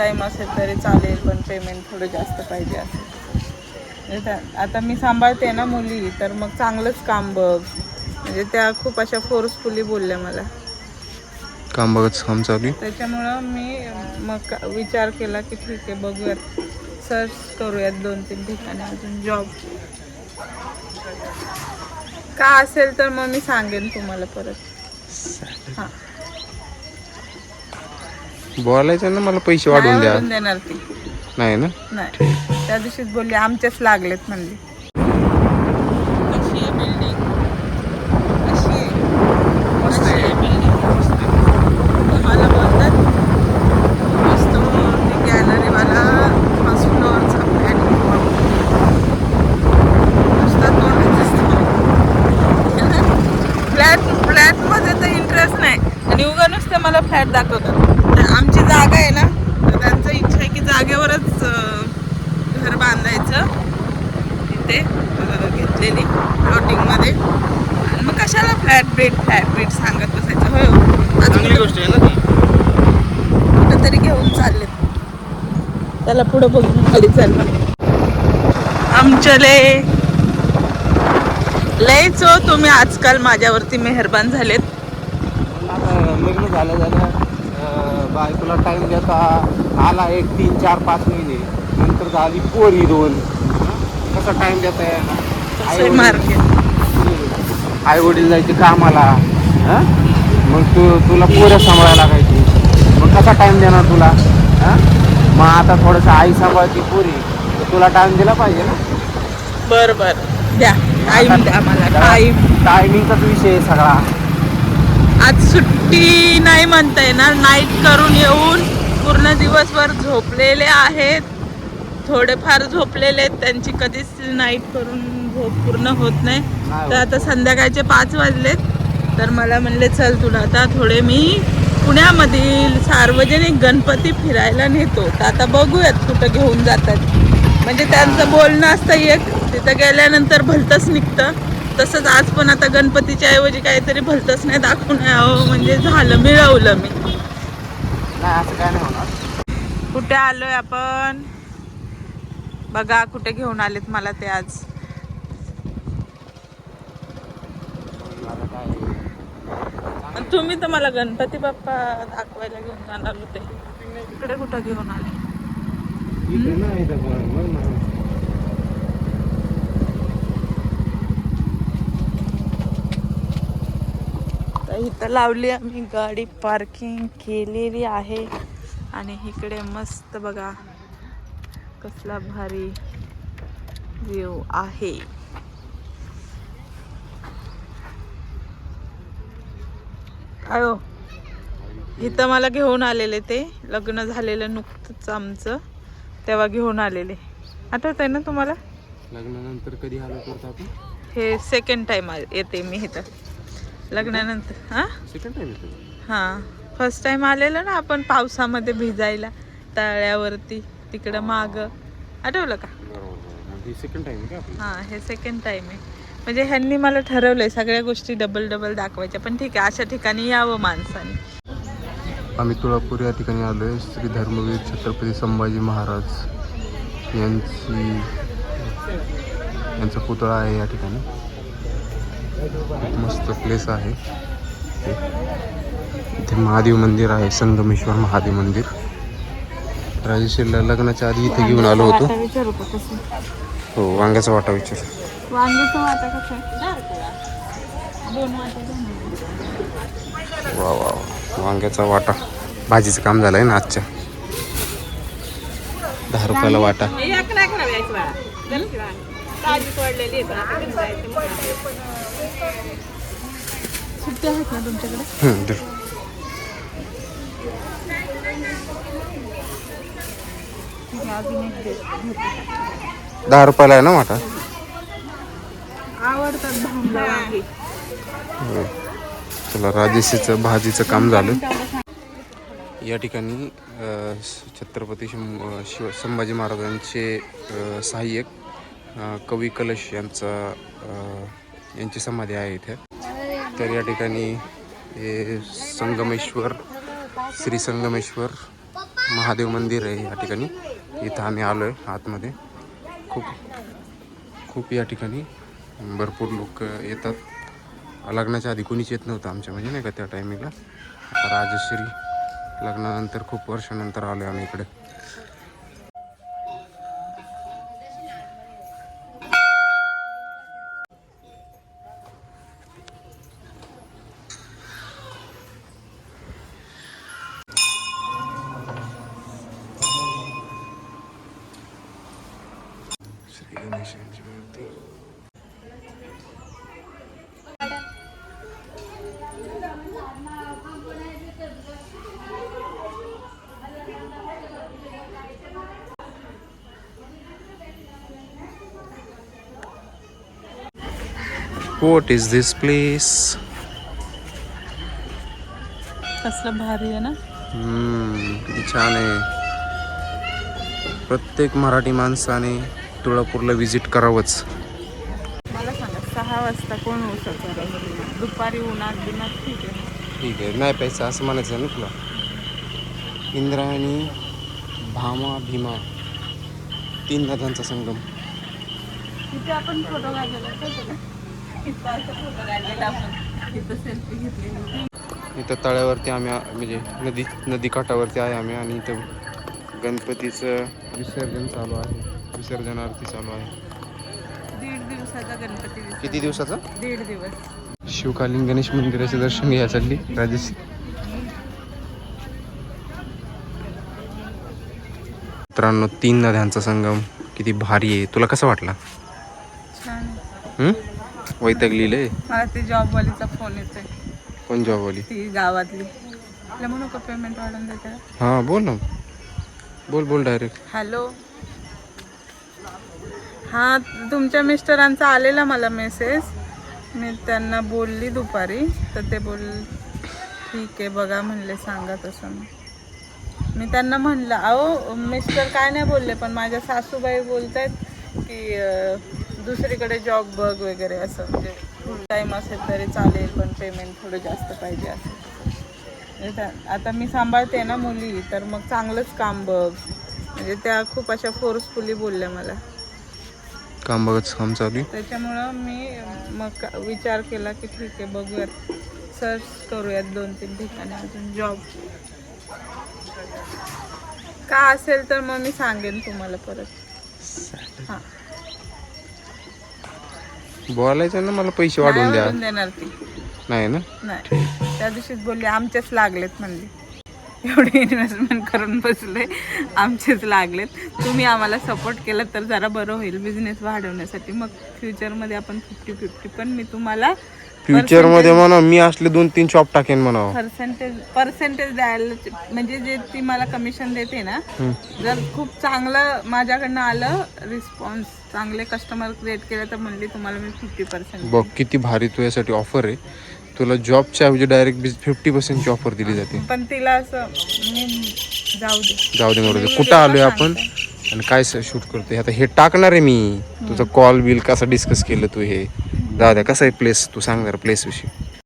Time असेल तरी चालेल पण पेमेंट थोडं जास्त पाहिजे असेल. म्हणजे आता मी सांभाळते ना मुली तर मग चांगलंच काम बघ. म्हणजे त्या खूप अशा फोर्सफुली बोलल्या मला. काम बघत काम चालू त्याच्यामुळं मी मग विचार केला की ठीक आहे बघूयात. सर्च करूयात दोन तीन ठिकाणी अजून जॉब का असेल तर मग मी सांगेन तुम्हाला परत. हां. बोलायचं ना मला पैसे वाढवून नाही द्या. देणार ती. नाही ना? नाही. त्या दिवशीच बोलली आमचेच लागलेत म्हणली. कशी आहे बिल्डिंग कशी आहे? मस्त कशी आहे. आहे. बिल्डिंग मला बोलतात मस्त ते गॅलरीवाला फर्स्ट फ्लोअरचा फ्लॅट नुसता तोंडच फ्लॅट फ्लॅटमध्ये तर इंटरेस्ट नाही. आणि उगा नुसते मला फ्लॅट दाखवतात तर आमची जागा आहे ना तर त्यांचं इच्छा आहे की जागेवरच अं, घर बांधायचं अं, घेतलेली प्लॉटिंगमध्ये आणि मग कशाला फ्लॅट बेट फ्लॅट बेट सांगत बसायचं? होय हो. चांगली गोष्ट आहे ना ती. कुठंतरी घेऊन चालले. त्याला पुढं बघून खाली चाललं आमच्याले लयच हो तुम्ही आजकाल माझ्यावरती मेहरबान झालेत. लग्न झालं झालं बायकोला टाइम देता. आला एक तीन चार पाच महिने. नंतर झाली पोरी दोन? कसा टाइम देता मार्केट. आई वडील जायचे कामाला. हं? मग तू तुला पोऱ्या सांभाळायला लागायची. मग कसा टाइम देणार तुला? हं? मग आता थोडंसं आई सांभाळती पोरी. तर तुला टाइम दिला पाहिजे ना? बर बर. द्या. टाईम द्या मला टाईम टायमिंगचाच विषय आहे सगळा. आज सुट्टी नाही म्हणता येणार. नाईट करून येऊन पूर्ण दिवसभर झोपलेले आहेत. थोडेफार झोपलेले आहेत. त्यांची कधीच नाईट करून झोप पूर्ण होत नाही. तर आता संध्याकाळचे पाच वाजलेत. तर मला म्हणले चल तुला आता थोडे मी पुण्यामधील सार्वजनिक गणपती फिरायला नेतो. तर आता बघूयात कुठं घेऊन जातात. म्हणजे त्यांचं बोलणं असतं एक. तिथं गेल्यानंतर भलतंच निघतं. तसंच आज पण आता गणपतीच्या ऐवजी काहीतरी भलतंच नाही दाखवून यावं म्हणजे झालं मिळवलं मी. नाही असं काय नाही होणार. कुठे आलोय आपण? बघा कुठे घेऊन आलेत मला ते आज. तुम्ही तर मला गणपती बाप्पा दाखवायला घेऊन जाणार होते. इकडे कुठं घेऊन आले? इथं लावली आम्ही गाडी पार्किंग केलेली आहे. आणि इकडे मस्त बघा. कसला भारी व्ह्यू आहे. हो इथं मला घेऊन आलेले ते. लग्न झालेलं नुकतंच आमचं. तेव्हा घेऊन आलेले. आठवत आहे ना तुम्हाला? लग्नानंतर कधी आलो करतो आपण? हे सेकंड टाइम येते मी इथं. लग्नानंतर हां सेकंड टाइम येतो. हां. फर्स्ट टाइम आलेलं ना आपण पावसामध्ये भिजायला तळ्यावरती. तिकडं माग. आठवलं का? बरोबर. ही सेकंड टाइम का आपली? हां हे सेकंड टाइम आहे. म्हणजे ह्यांनी मला ठरवलंय सगळ्या गोष्टी डबल डबल दाखवायच्या. पण ठीक आहे अशा ठिकाणी यावं माणसाने. आम्ही तुळापूर या ठिकाणी आलो आहे श्री धर्मवीर छत्रपती संभाजी महाराज यांची यांचा पुतळा आहे या ठिकाणी. मस्त प्लेस आहे. इथे महादेव मंदिर आहे संगमेश्वर महादेव मंदिर. राजेश्रीला लग्नाच्या आधी इथे घेऊन आलो होतो. विचारू का कसं हो वांग्याचा वाटा विचार. वांग्याचं वाटा कसं? दोन वाटा वा वा वा. वांग्याचा वाटा. भाजीचं काम झालंय ना आजच्या. दहा रुपयाला वाटा. सुट्ट्या आहेत ना तुमच्याकडे? हम्म, दे. दहा रुपयाला आहे ना वाटा आवडतात. चला राजेशीचं भाजीचं काम झालं. या ठिकाणी छत्रपती शं- अ, शिव संभाजी महाराजांचे सहाय्यक कवी कलश यांचा यांची समाधी आहे इथे. तर या ठिकाणी हे संगमेश्वर श्री संगमेश्वर महादेव मंदिर आहे या ठिकाणी. इथं आम्ही आलो आहे आतमध्ये. खूप खूप या ठिकाणी भरपूर लोक येतात. लग्नाच्या आधी कोणीच येत नव्हतं आमच्या म्हणजे नाही का त्या टायमिंगला राजश्री लग्नानंतर खूप वर्षानंतर आलो आहे आम्ही इकडे. गणेशांची मूर्ती What is this place? कसलं भारी आहे ना हम्म, किती छान आहे प्रत्येक मराठी माणसाने तुळापूरला व्हिजिट करावंच. मला सांगा सहा वाजता कोण होऊ शकतं दुपारी उन्हात बिनात ठीक आहे ठीक आहे नाही पैसा असं म्हणायचं ना तुला. इंद्रायणी भामा भीमा तीन नद्यांचा संगम. तिथे आपण फोटो काढलेला का इथं तळ्यावरती आम्ही म्हणजे नदी नदी काठावरती आहे आम्ही आणि इथं गणपतीचं विसर्जन चालू आहे. विसर्जन आरती चालू आहे. दीड दिवसाचा गणपती. किती दिवसाचं? दीड दिवस. शिवकालीन गणेश मंदिराचे दर्शन घ्या चालली राजेश मित्रांनो तीन नद्यांचा संगम. किती भारी आहे. तुला कसं वाटला? वैतागलीले मला ते जॉबवालीचा फोन येतोय. कोण जॉबवाली? ती गावातली. तिला म्हणू का पेमेंट वाढवून देते? हां बोल ना. बोल बोल डायरेक्ट हॅलो हां तुमच्या मिस्टरांचा आलेला मला मेसेज मी त्यांना बोलली दुपारी तर ते बोल ठीक आहे बघा म्हणले सांगा तसं. मी त्यांना म्हणलं अहो मिस्टर काय नाही बोलले पण माझ्या सासूबाई बोलत आहेत की दुसरीकडे जॉब बघ वगैरे असं म्हणजे फुल टाईम असेल तरी चालेल पण पेमेंट थोडं जास्त पाहिजे असं. आता मी सांभाळते ना मुली तर मग चांगलंच काम बघ. म्हणजे त्या खूप अशा फोर्सफुली बोलल्या मला. काम बघत काम चालू त्याच्यामुळं मी मग विचार केला की ठीक आहे बघूयात. सर्च करूयात दोन तीन ठिकाणी अजून जॉब का असेल तर मग मी सांगेन तुम्हाला परत. हां. बोलायचं ना मला पैसे वाढवून द्या. देणार ती. नाही ना? नाही. त्या दिवशीच बोलली आमचेच लागलेत म्हणली. एवढे इन्व्हेस्टमेंट करून बसले. आमचेच लागलेत. तुम्ही आम्हाला सपोर्ट केलं तर जरा बरं होईल बिझनेस वाढवण्यासाठी. मग फ्युचरमध्ये आपण फिफ्टी फिफ्टी पण मी तुम्हाला फ्युचरमध्ये म्हणा मी असले दोन तीन शॉप टाकेन म्हणावं पर्सेंटेज पर्सेंटेज द्यायला म्हणजे जे ती मला कमिशन देते ना जर खूप चांगलं माझ्याकडनं आलं रिस्पॉन्स चांगले कस्टमर क्रिएट केलं तर म्हणली तुम्हाला मी फिफ्टी पर्सेंट बघ किती भारी तुझ्यासाठी ऑफर आहे. तुला जॉबच्या ऐवजी डायरेक्ट फिफ्टी पर्सेंटची ऑफर दिली जाते. पण तिला असं मी जाऊ दे. जाऊ दे मरू दे. कुठं आलोय आपण? आणि काय शूट करतोय? आता हे टाकणार आहे मी. तुझं कॉल बिल कसं डिस्कस केलं तू हे? जाऊ द्या कसं आहे प्लेस तू सांग जरा प्लेस विषयी.